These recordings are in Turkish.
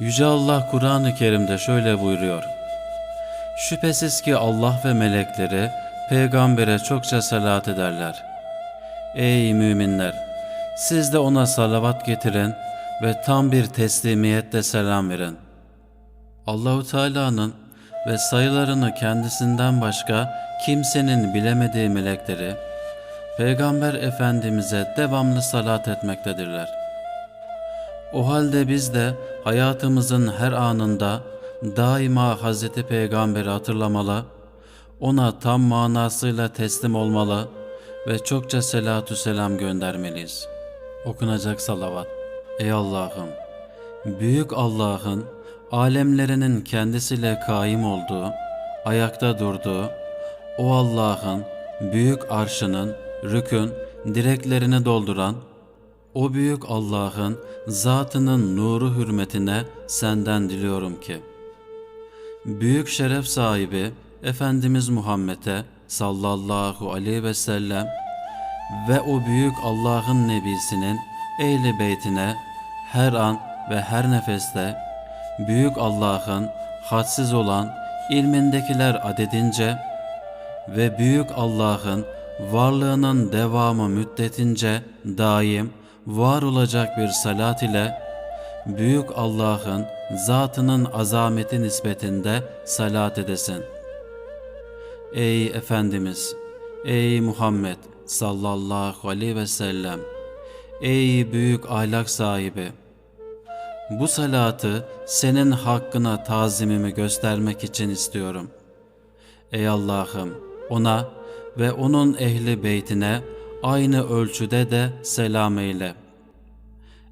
Yüce Allah Kur'an-ı Kerim'de şöyle buyuruyor. Şüphesiz ki Allah ve melekleri peygambere çokça salat ederler. Ey müminler! Siz de ona salavat getirin ve tam bir teslimiyetle selam verin. Allahu Teala'nın ve sayılarını kendisinden başka kimsenin bilemediği melekleri Peygamber Efendimiz'e devamlı salat etmektedirler. O halde biz de hayatımızın her anında daima Hazreti Peygamber'i hatırlamalı, ona tam manasıyla teslim olmalı ve çokça selatü selam göndermeliyiz. Okunacak salavat. Ey Allah'ım! Büyük Allah'ın alemlerinin kendisiyle kaim olduğu, ayakta durduğu, o Allah'ın büyük arşının rükün direklerini dolduran, o büyük Allah'ın zatının nuru hürmetine senden diliyorum ki, büyük şeref sahibi Efendimiz Muhammed'e sallallahu aleyhi ve sellem ve o büyük Allah'ın nebisinin ehli beytine her an ve her nefeste büyük Allah'ın hadsiz olan ilmindekiler adedince ve büyük Allah'ın varlığının devamı müddetince daim var olacak bir salat ile büyük Allah'ın zatının azameti nispetinde salat edesin. Ey Efendimiz, ey Muhammed sallallahu aleyhi ve sellem, ey büyük ahlak sahibi, bu salatı senin hakkına tazimimi göstermek için istiyorum. Ey Allah'ım ona ve onun ehli beytine aynı ölçüde de selam eyle.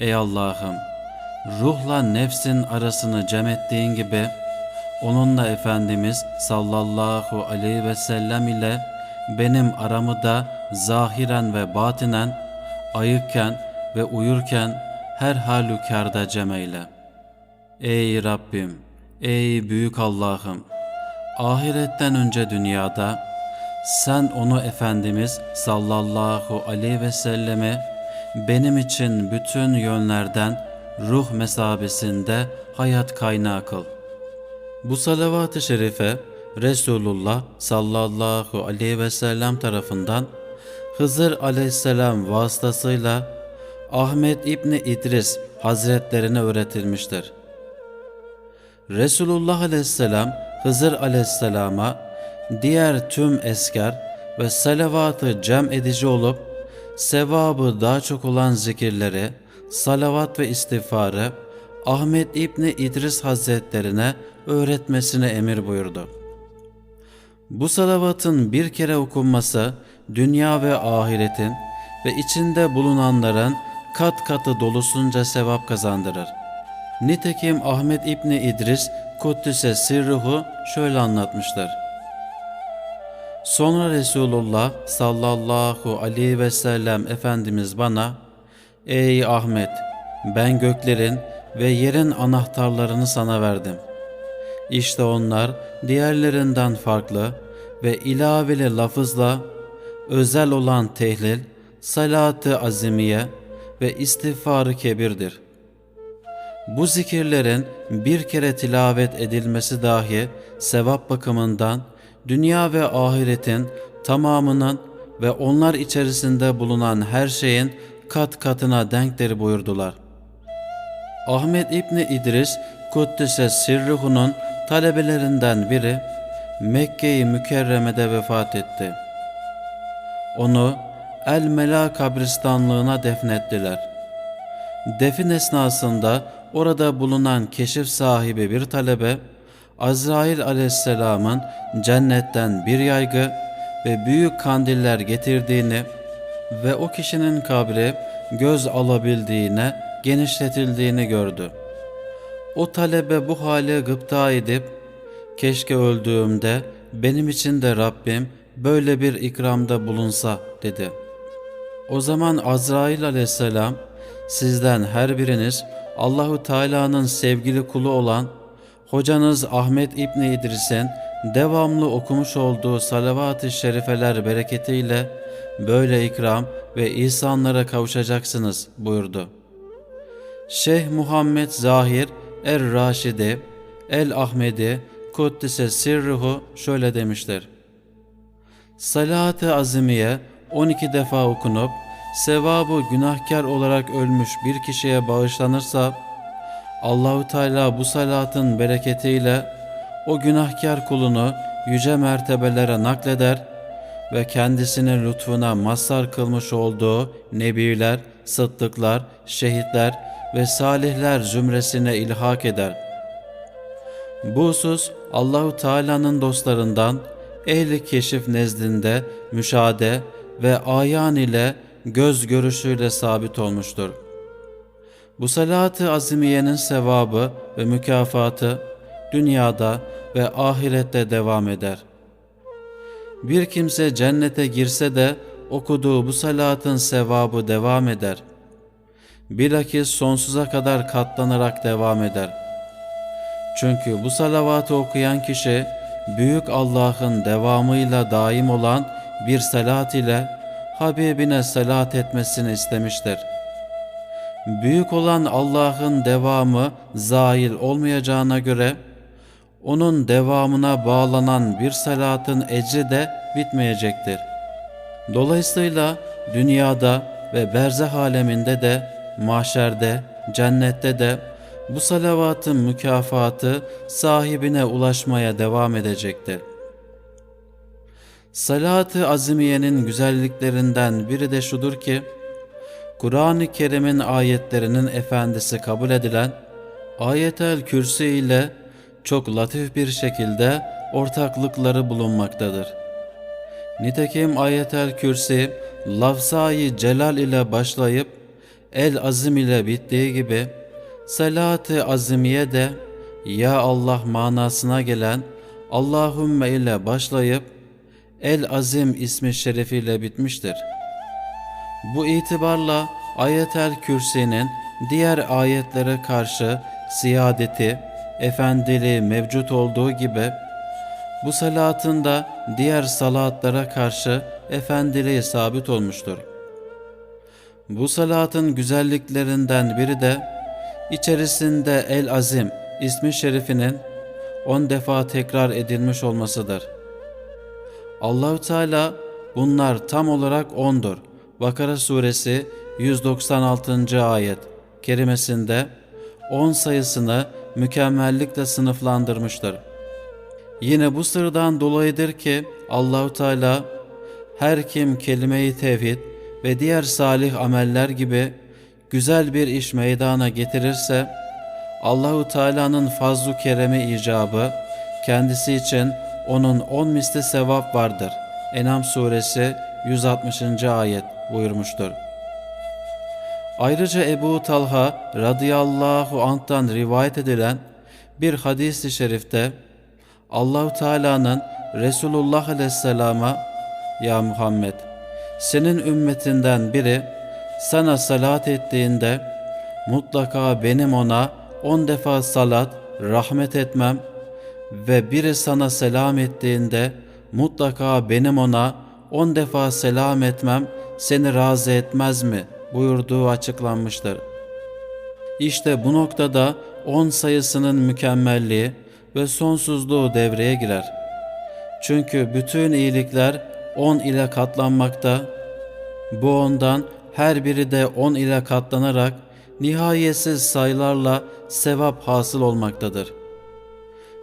Ey Allah'ım ruhla nefsin arasını cem ettiğin gibi onunla Efendimiz sallallahu aleyhi ve sellem ile benim aramı da zahiren ve batinen ayıkken ve uyurken her halükarda cem eyle. Ey Rabbim, ey büyük Allah'ım, ahiretten önce dünyada sen onu Efendimiz sallallahu aleyhi ve selleme benim için bütün yönlerden ruh mesabesinde hayat kaynağı kıl. Bu salavat-ı şerife Resulullah sallallahu aleyhi ve sellem tarafından Hızır aleyhisselam vasıtasıyla Ahmet İbni İdris hazretlerine öğretilmiştir. Resulullah aleyhisselam Hızır aleyhisselama diğer tüm esker ve salavatı cem edici olup sevabı daha çok olan zikirleri, salavat ve istiğfarı Ahmet İbni İdris Hazretlerine öğretmesine emir buyurdu. Bu salavatın bir kere okunması dünya ve ahiretin ve içinde bulunanların kat katı dolusunca sevap kazandırır. Nitekim Ahmet İbni İdris Kuddüs'e sirruhu şöyle anlatmıştır. Sonra Resulullah sallallahu aleyhi ve sellem Efendimiz bana Ey Ahmet ben göklerin ve yerin anahtarlarını sana verdim. İşte onlar diğerlerinden farklı ve ilaveli lafızla özel olan tehlil, salatı azimiye ve istiğfarı kebirdir. Bu zikirlerin bir kere tilavet edilmesi dahi sevap bakımından dünya ve ahiretin tamamının ve onlar içerisinde bulunan her şeyin kat katına denktir buyurdular. Ahmet İbni İdris Kuddüs'e Sirruhu'nun talebelerinden biri Mekke-i Mükerreme'de vefat etti. Onu El Mela kabristanlığına defnettiler. Defin esnasında orada bulunan keşif sahibi bir talebe Azrail aleyhisselamın cennetten bir yaygı ve büyük kandiller getirdiğini ve o kişinin kabri göz alabildiğine genişletildiğini gördü. O talebe bu hale gıpta edip keşke öldüğümde benim için de Rabbim böyle bir ikramda bulunsa dedi. O zaman Azrail aleyhisselam sizden her biriniz Allahu Teala'nın sevgili kulu olan hocanız Ahmet İbni İdris'in devamlı okumuş olduğu salavat-ı şerifeler bereketiyle böyle ikram ve ihsanlara kavuşacaksınız buyurdu. Şeyh Muhammed Zahir Er-Raşidi El-Ahmedi Kuddise Sirruhu şöyle demiştir. Salat-ı Azimiye 12 defa okunup sevabı günahkar olarak ölmüş bir kişiye bağışlanırsa Allahü Teala bu salatın bereketiyle o günahkar kulunu yüce mertebelere nakleder ve kendisinin lütfuna mazhar kılmış olduğu nebiler, sıddıklar, şehitler ve salihler zümresine ilhak eder. Bu husus Allahu Teala'nın dostlarından ehli keşif nezdinde müşahede ve ayan ile göz görüşüyle sabit olmuştur. Bu salat-ı azimiyenin sevabı ve mükafatı dünyada ve ahirette devam eder. Bir kimse cennete girse de okuduğu bu salatın sevabı devam eder. Bilakis sonsuza kadar katlanarak devam eder. Çünkü bu salavatı okuyan kişi büyük Allah'ın devamıyla daim olan bir salat ile Habibine salat etmesini istemiştir. Büyük olan Allah'ın devamı zail olmayacağına göre onun devamına bağlanan bir salatın ecri de bitmeyecektir. Dolayısıyla dünyada ve berzah aleminde de, mahşerde, cennette de bu salavatın mükafatı sahibine ulaşmaya devam edecektir. Salat-ı Azimiye'nin güzelliklerinden biri de şudur ki, Kur'an-ı Kerim'in ayetlerinin efendisi kabul edilen Ayet-el Kürsi ile çok latif bir şekilde ortaklıkları bulunmaktadır. Nitekim Ayet-el Kürsi lafzayı celal ile başlayıp el azim ile bittiği gibi salat-ı azimiye de ya Allah manasına gelen Allahümme ile başlayıp el azim ismi şerefiyle bitmiştir. Bu itibarla Ayet-el Kürsi'nin diğer ayetlere karşı siyadeti, efendiliği mevcut olduğu gibi bu salatın da diğer salatlara karşı efendiliği sabit olmuştur. Bu salatın güzelliklerinden biri de içerisinde El Azim ismi şerifinin on defa tekrar edilmiş olmasıdır. Allahü Teala bunlar tam olarak ondur. Bakara suresi 196. ayet kerimesinde 10 sayısını mükemmellikle sınıflandırmıştır. Yine bu sırdan dolayıdır ki Allahu Teala her kim kelime-i tevhid ve diğer salih ameller gibi güzel bir iş meydana getirirse Allahu Teala'nın fazlu keremi icabı kendisi için onun on misli sevap vardır. Enam suresi 160. ayet buyurmuştur. Ayrıca Ebu Talha radıyallahu anh'tan rivayet edilen bir hadis-i şerifte Allahu Teala'nın Resulullah aleyhisselama ya Muhammed senin ümmetinden biri sana salat ettiğinde mutlaka benim ona on defa salat, rahmet etmem ve biri sana selam ettiğinde mutlaka benim ona on defa selam etmem seni razı etmez mi buyurduğu açıklanmıştır. İşte bu noktada on sayısının mükemmelliği ve sonsuzluğu devreye girer. Çünkü bütün iyilikler on ile katlanmakta, bu ondan her biri de on ile katlanarak nihayetsiz sayılarla sevap hasıl olmaktadır.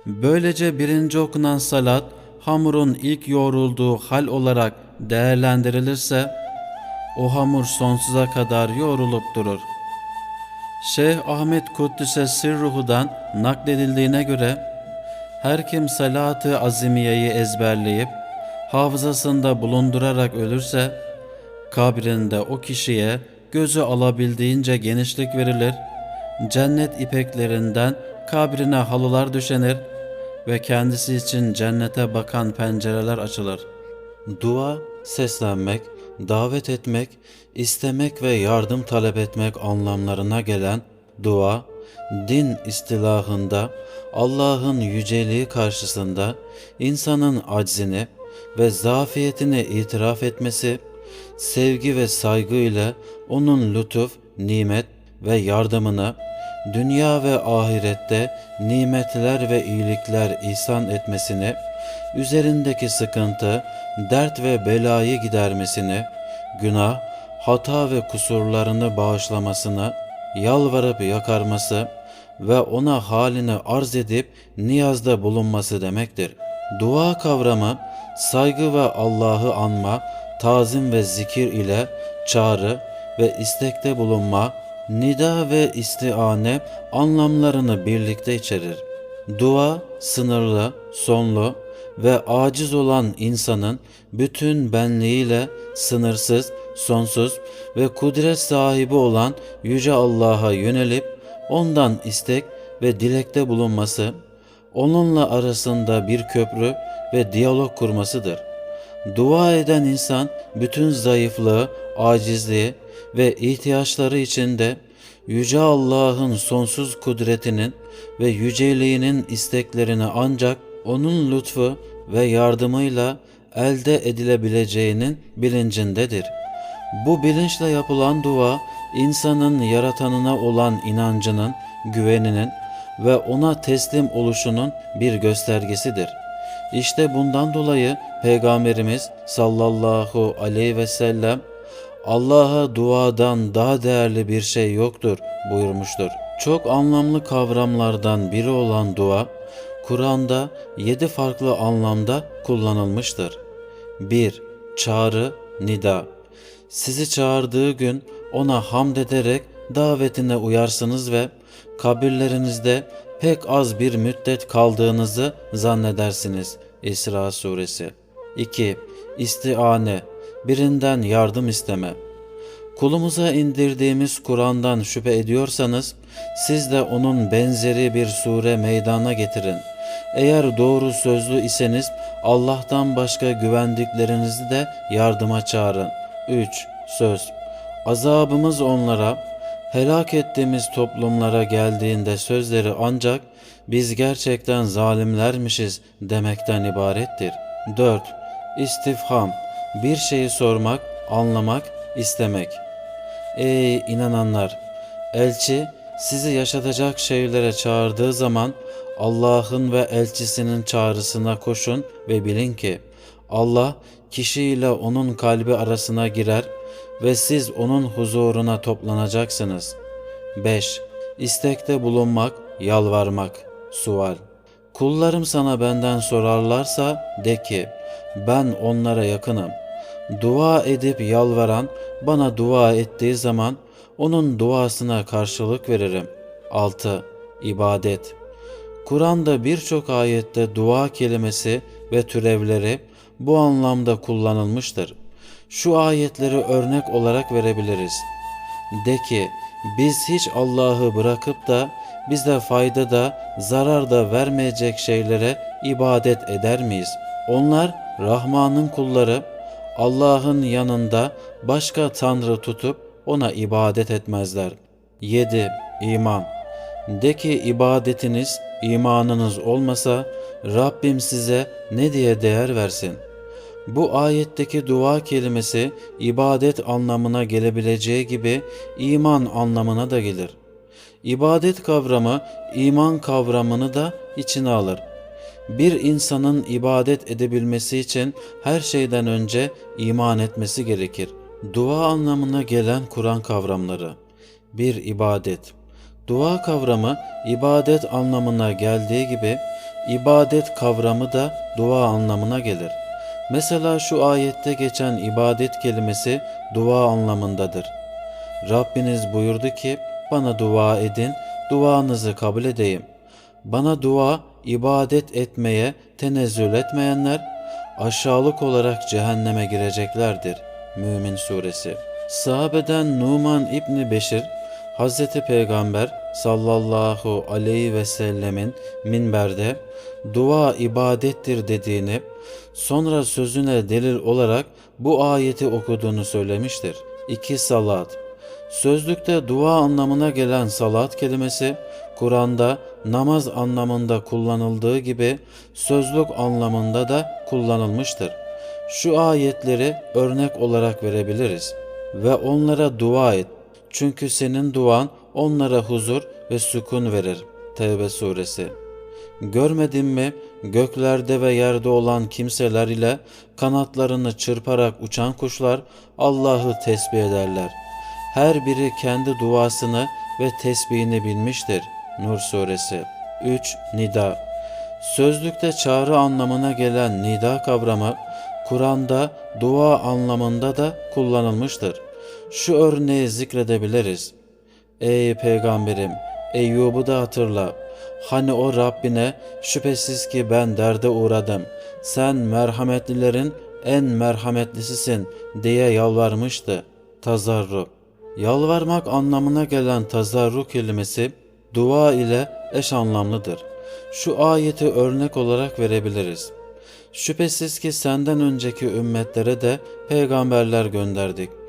Böylece birinci okunan salat, hamurun ilk yoğrulduğu hal olarak değerlendirilirse, o hamur sonsuza kadar yoğrulup durur. Şeyh Ahmet Kuddüs'e Sirruhu'dan nakledildiğine göre, her kim salat-ı azimiyeyi ezberleyip, hafızasında bulundurarak ölürse, kabrinde o kişiye gözü alabildiğince genişlik verilir, cennet ipeklerinden kabrine halılar düşenir ve kendisi için cennete bakan pencereler açılır. Dua, seslenmek, davet etmek, istemek ve yardım talep etmek anlamlarına gelen dua, din istilahında Allah'ın yüceliği karşısında insanın aczini ve zafiyetini itiraf etmesi, sevgi ve saygı ile onun lütuf, nimet ve yardımını dünya ve ahirette nimetler ve iyilikler ihsan etmesini, üzerindeki sıkıntı, dert ve belayı gidermesini, günah, hata ve kusurlarını bağışlamasını, yalvarıp yakarması ve ona halini arz edip niyazda bulunması demektir. Dua kavramı saygı ve Allah'ı anma, tazim ve zikir ile çağrı ve istekte bulunma, nida ve istiane anlamlarını birlikte içerir. Dua sınırlı, sonlu ve aciz olan insanın bütün benliğiyle sınırsız, sonsuz ve kudret sahibi olan Yüce Allah'a yönelip ondan istek ve dilekte bulunması, onunla arasında bir köprü ve diyalog kurmasıdır. Dua eden insan bütün zayıflığı, acizliği ve ihtiyaçları içinde Yüce Allah'ın sonsuz kudretinin ve yüceliğinin isteklerini ancak onun lütfu ve yardımıyla elde edilebileceğinin bilincindedir. Bu bilinçle yapılan dua, insanın yaratanına olan inancının, güveninin ve ona teslim oluşunun bir göstergesidir. İşte bundan dolayı Peygamberimiz sallallahu aleyhi ve sellem Allah'a duadan daha değerli bir şey yoktur buyurmuştur. Çok anlamlı kavramlardan biri olan dua, Kur'an'da yedi farklı anlamda kullanılmıştır. 1. Çağrı, nida. Sizi çağırdığı gün ona hamd ederek davetine uyarsınız ve kabirlerinizde pek az bir müddet kaldığınızı zannedersiniz. İsra suresi. 2. İstiane, birinden yardım isteme. Kulumuza indirdiğimiz Kur'an'dan şüphe ediyorsanız siz de onun benzeri bir sure meydana getirin. Eğer doğru sözlü iseniz Allah'tan başka güvendiklerinizi de yardıma çağırın. 3. Söz Azabımız onlara, helak ettiğimiz toplumlara geldiğinde sözleri ancak biz gerçekten zalimlermişiz demekten ibarettir. 4. İstifham Bir şeyi sormak, anlamak, istemek. Ey inananlar! Elçi sizi yaşatacak şeylere çağırdığı zaman Allah'ın ve elçisinin çağrısına koşun ve bilin ki Allah kişiyle onun kalbi arasına girer ve siz onun huzuruna toplanacaksınız. 5. İstekte bulunmak, yalvarmak, sual. Kullarım sana benden sorarlarsa de ki ben onlara yakınım. Dua edip yalvaran bana dua ettiği zaman onun duasına karşılık veririm. 6. İbadet Kur'an'da birçok ayette dua kelimesi ve türevleri bu anlamda kullanılmıştır. Şu ayetleri örnek olarak verebiliriz. De ki biz hiç Allah'ı bırakıp da bize fayda da zarar da vermeyecek şeylere ibadet eder miyiz? Onlar Rahman'ın kulları Allah'ın yanında başka tanrı tutup ona ibadet etmezler. 7. İman De ki ibadetiniz, imanınız olmasa Rabbim size ne diye değer versin? Bu ayetteki dua kelimesi ibadet anlamına gelebileceği gibi iman anlamına da gelir. İbadet kavramı iman kavramını da içine alır. Bir insanın ibadet edebilmesi için her şeyden önce iman etmesi gerekir. Dua anlamına gelen Kur'an kavramları. 1. İbadet. Dua kavramı ibadet anlamına geldiği gibi ibadet kavramı da dua anlamına gelir. Mesela şu ayette geçen ibadet kelimesi dua anlamındadır. Rabbiniz buyurdu ki bana dua edin, duanızı kabul edeyim. Bana dua, ibadet etmeye tenezzül etmeyenler aşağılık olarak cehenneme gireceklerdir. Mümin Suresi Sahabeden Numan İbni Beşir, Hazreti Peygamber sallallahu aleyhi ve sellemin minberde dua ibadettir dediğini, sonra sözüne delil olarak bu ayeti okuduğunu söylemiştir. 2. Salat Sözlükte dua anlamına gelen salat kelimesi, Kur'an'da namaz anlamında kullanıldığı gibi sözlük anlamında da kullanılmıştır. Şu ayetleri örnek olarak verebiliriz. Ve onlara dua et. Çünkü senin duan onlara huzur ve sükun verir. Tevbe suresi. Görmedin mi göklerde ve yerde olan kimseler ile kanatlarını çırparak uçan kuşlar Allah'ı tesbih ederler. Her biri kendi duasını ve tesbihini bilmiştir. Nur suresi 3. Nida Sözlükte çağrı anlamına gelen nida kavramı Kur'an'da dua anlamında da kullanılmıştır. Şu örneği zikredebiliriz. Ey peygamberim Eyyub'u da hatırla. Hani o Rabbine şüphesiz ki ben derde uğradım. Sen merhametlilerin en merhametlisisin diye yalvarmıştı. Tazarru. Yalvarmak anlamına gelen tazarru kelimesi dua ile eş anlamlıdır. Şu ayeti örnek olarak verebiliriz. Şüphesiz ki senden önceki ümmetlere de peygamberler gönderdik.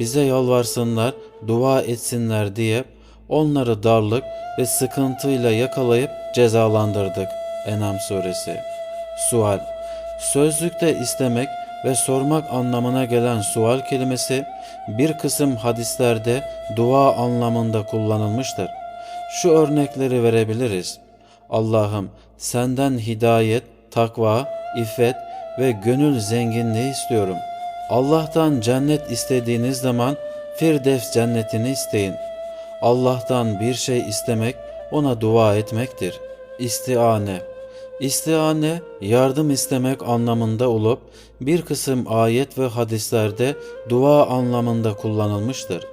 Bize yalvarsınlar, dua etsinler diye onları darlık ve sıkıntıyla yakalayıp cezalandırdık. Enam suresi. Sual Sözlükte istemek ve sormak anlamına gelen sual kelimesi bir kısım hadislerde dua anlamında kullanılmıştır. Şu örnekleri verebiliriz. Allah'ım senden hidayet, takva, iffet ve gönül zenginliği istiyorum. Allah'tan cennet istediğiniz zaman Firdevs cennetini isteyin. Allah'tan bir şey istemek ona dua etmektir. İstiane İstiane yardım istemek anlamında olup bir kısım ayet ve hadislerde dua anlamında kullanılmıştır.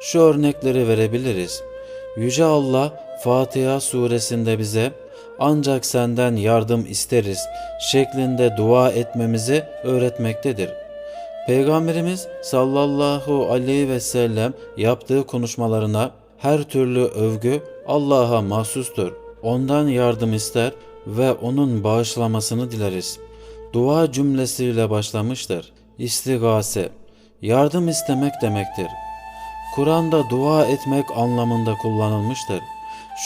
Şu örnekleri verebiliriz. Yüce Allah Fatiha suresinde bize ancak senden yardım isteriz şeklinde dua etmemizi öğretmektedir. Peygamberimiz sallallahu aleyhi ve sellem yaptığı konuşmalarına her türlü övgü Allah'a mahsustur. Ondan yardım ister ve onun bağışlamasını dileriz. Dua cümlesiyle başlamıştır. İstigase, yardım istemek demektir. Kur'an'da dua etmek anlamında kullanılmıştır.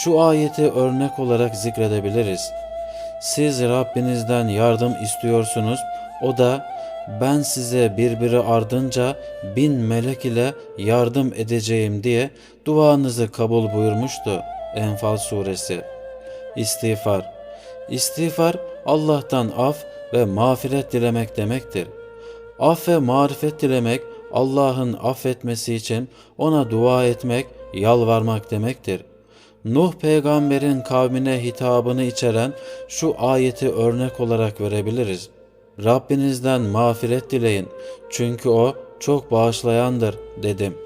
Şu ayeti örnek olarak zikredebiliriz. Siz Rabbinizden yardım istiyorsunuz, o da ben size birbiri ardınca bin melek ile yardım edeceğim diye duanızı kabul buyurmuştu. Enfal suresi. İstiğfar İstiğfar Allah'tan af ve mağfiret dilemek demektir. Af ve marifet dilemek Allah'ın affetmesi için ona dua etmek, yalvarmak demektir. Nuh peygamberin kavmine hitabını içeren şu ayeti örnek olarak verebiliriz. Rabbinizden mağfiret dileyin çünkü o çok bağışlayandır dedim.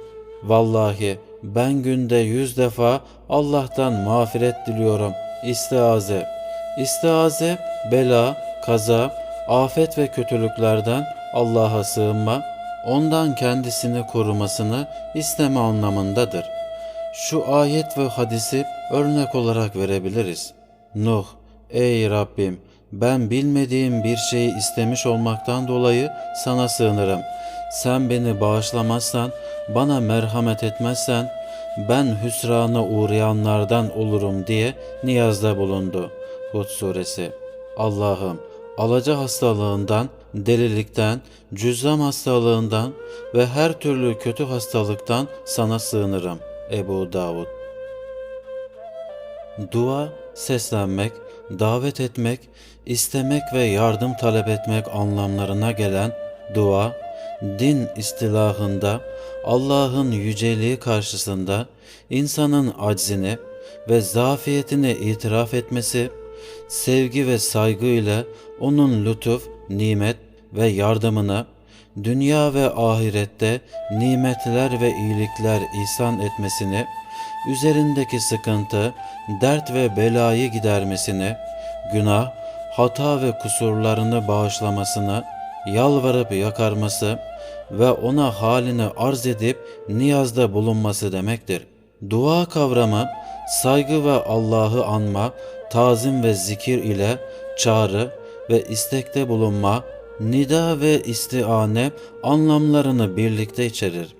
Vallahi ben günde yüz defa Allah'tan mağfiret diliyorum. İstiaze. İstiaze, bela, kaza, afet ve kötülüklerden Allah'a sığınma, ondan kendisini korumasını isteme anlamındadır. Şu ayet ve hadisi örnek olarak verebiliriz. Nuh, ey Rabbim ben bilmediğim bir şeyi istemiş olmaktan dolayı sana sığınırım. Sen beni bağışlamazsan, bana merhamet etmezsen ben hüsrana uğrayanlardan olurum diye niyazda bulundu. Hud suresi Allah'ım alaca hastalığından, delilikten, cüzzam hastalığından ve her türlü kötü hastalıktan sana sığınırım. Ebu Davud Dua, seslenmek, davet etmek, istemek ve yardım talep etmek anlamlarına gelen dua, din istilahında Allah'ın yüceliği karşısında insanın aczini ve zafiyetini itiraf etmesi, sevgi ve saygıyla onun lütuf, nimet ve yardımını dünya ve ahirette nimetler ve iyilikler ihsan etmesini, üzerindeki sıkıntı, dert ve belayı gidermesini, günah, hata ve kusurlarını bağışlamasını, yalvarıp yakarması ve ona halini arz edip niyazda bulunması demektir. Dua kavramı saygı ve Allah'ı anma, tazim ve zikir ile çağrı ve istekte bulunma, nida ve istiane anlamlarını birlikte içerir.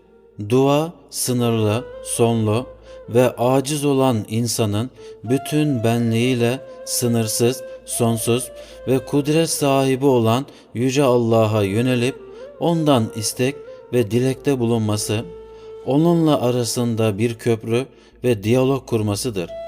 Dua sınırlı, sonlu ve aciz olan insanın bütün benliğiyle sınırsız, sonsuz ve kudret sahibi olan Yüce Allah'a yönelip ondan istek ve dilekte bulunması, onunla arasında bir köprü ve diyalog kurmasıdır.